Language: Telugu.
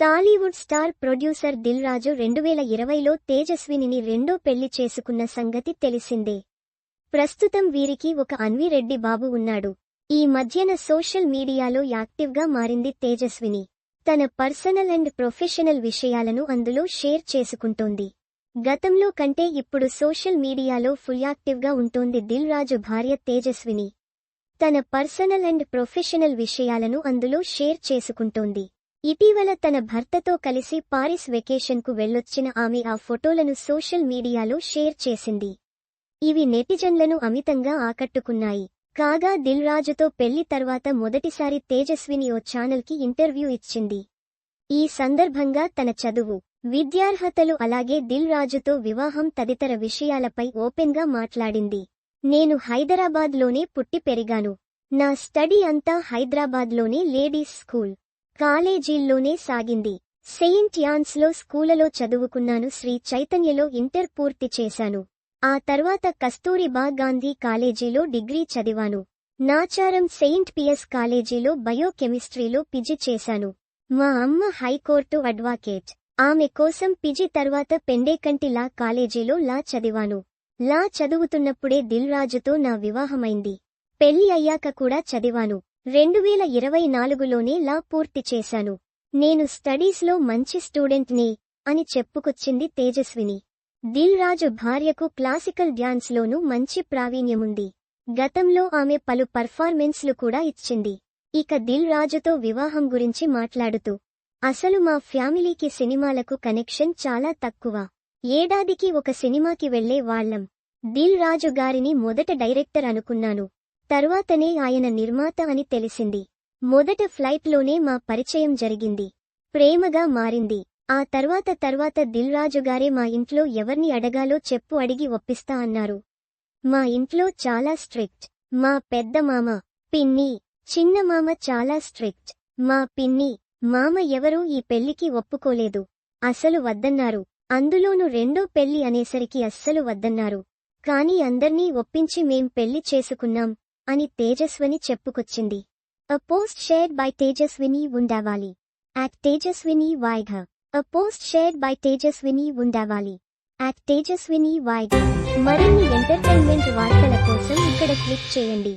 Tollywood star producer Dil Raju రెండు వేల ఇరవైలో తేజస్వినిని రెండో పెళ్ళి చేసుకున్న సంగతి తెలిసిందే. ప్రస్తుతం వీరికి ఒక అన్విరెడ్డి బాబు ఉన్నాడు. ఈ మధ్యన సోషల్ మీడియాలో యాక్టివ్గా మారింది తేజస్విని. తన పర్సనల్ అండ్ ప్రొఫెషనల్ విషయాలను అందులో షేర్ చేసుకుంటోంది. గతంలో కంటే ఇప్పుడు సోషల్ మీడియాలో ఫుల్ యాక్టివ్గా ఉంటోంది దిల్ రాజు భార్య తేజస్విని. తన పర్సనల్ అండ్ ప్రొఫెషనల్ విషయాలను అందులో షేర్ చేసుకుంటోంది. ఇటీవల తన భర్తతో కలిసి పారిస్ వెకేషన్కు వెళ్ళొచ్చిన ఆమె ఆ ఫోటోలను సోషల్ మీడియాలో షేర్ చేసింది. ఇవి నెటిజన్లను అమితంగా ఆకట్టుకున్నాయి. కాగా దిల్ రాజుతో పెళ్ళి తర్వాత మొదటిసారి తేజస్విని ఓ ఛానల్కి ఇంటర్వ్యూ ఇచ్చింది. ఈ సందర్భంగా తన చదువు విద్యార్హతలు అలాగే దిల్ రాజుతో వివాహం తదితర విషయాలపై ఓపెన్గా మాట్లాడింది. నేను హైదరాబాద్లోనే పుట్టి పెరిగాను. నా స్టడీ అంతా హైదరాబాద్లోనే లేడీస్ స్కూల్. కాలేజీల్లోనే సాగింది. సెయింట్ యాన్స్లో స్కూలలో చదువుకున్నాను. శ్రీ చైతన్యలో ఇంటర్ పూర్తి చేశాను. ఆ తర్వాత కస్తూరిబా గాంధీ కాలేజీలో డిగ్రీ చదివాను. నాచారం సెయింట్ పియస్ కాలేజీలో బయోకెమిస్ట్రీలో పిజి చేశాను. మా అమ్మ హైకోర్టు అడ్వకేట్. ఆమె కోసం పిజి తర్వాత పెండేకంటి లా కాలేజీలో లా చదివాను. లా చదువుతున్నప్పుడే దిల్ రాజుతో నా వివాహమైంది. పెళ్ళి అయ్యాక కూడా చదివాను. రెండు వేల ఇరవై నాలుగులోనే లా పూర్తి చేశాను. నేను స్టడీస్లో మంచి స్టూడెంట్ని అని చెప్పుకొచ్చింది తేజస్విని. దిల్ రాజు భార్యకు క్లాసికల్ డ్యాన్స్లోనూ మంచి ప్రావీణ్యముంది. గతంలో ఆమె పలు పర్ఫార్మెన్స్లు కూడా ఇచ్చింది. ఇక దిల్ రాజుతో వివాహం గురించి మాట్లాడుతూ అసలు మా ఫ్యామిలీకి సినిమాలకు కనెక్షన్ చాలా తక్కువ. ఏడాదికి ఒక సినిమాకి వెళ్ళే వాళ్ళం దిల్ రాజు గారిని మొదట డైరెక్టర్ అనుకున్నాను. తరువాతనే ఆయన నిర్మాత అని తెలిసింది. మొదట ఫ్లైట్లోనే మా పరిచయం జరిగింది. ప్రేమగా మారింది. ఆ తర్వాత తర్వాత దిల్ మా ఇంట్లో ఎవర్ని అడగాలో చెప్పు అడిగి ఒప్పిస్తా అన్నారు. మా ఇంట్లో చాలా స్ట్రిక్ట్. మా పెద్ద మామ పిన్ని చిన్న మామ చాలా స్ట్రిక్ట్. మా పిన్ని మామ ఎవరూ ఈ పెళ్ళికి ఒప్పుకోలేదు. అసలు వద్దన్నారు. అందులోనూ రెండో పెళ్ళి అనేసరికి అస్సలు వద్దన్నారు. కాని అందర్నీ ఒప్పించి మేం పెళ్ళి చేసుకున్నాం. అని తేజస్విని చెప్పుకొచ్చింది. A post shared by Tejaswini Undavalli. At Tejaswini వాయిఘ a post shared by Tejaswini Undavalli. At Tejaswini వాయిఘ మరిన్ని ఎంటర్టైన్మెంట్ వార్తల కోసం ఇక్కడ క్లిక్ చేయండి.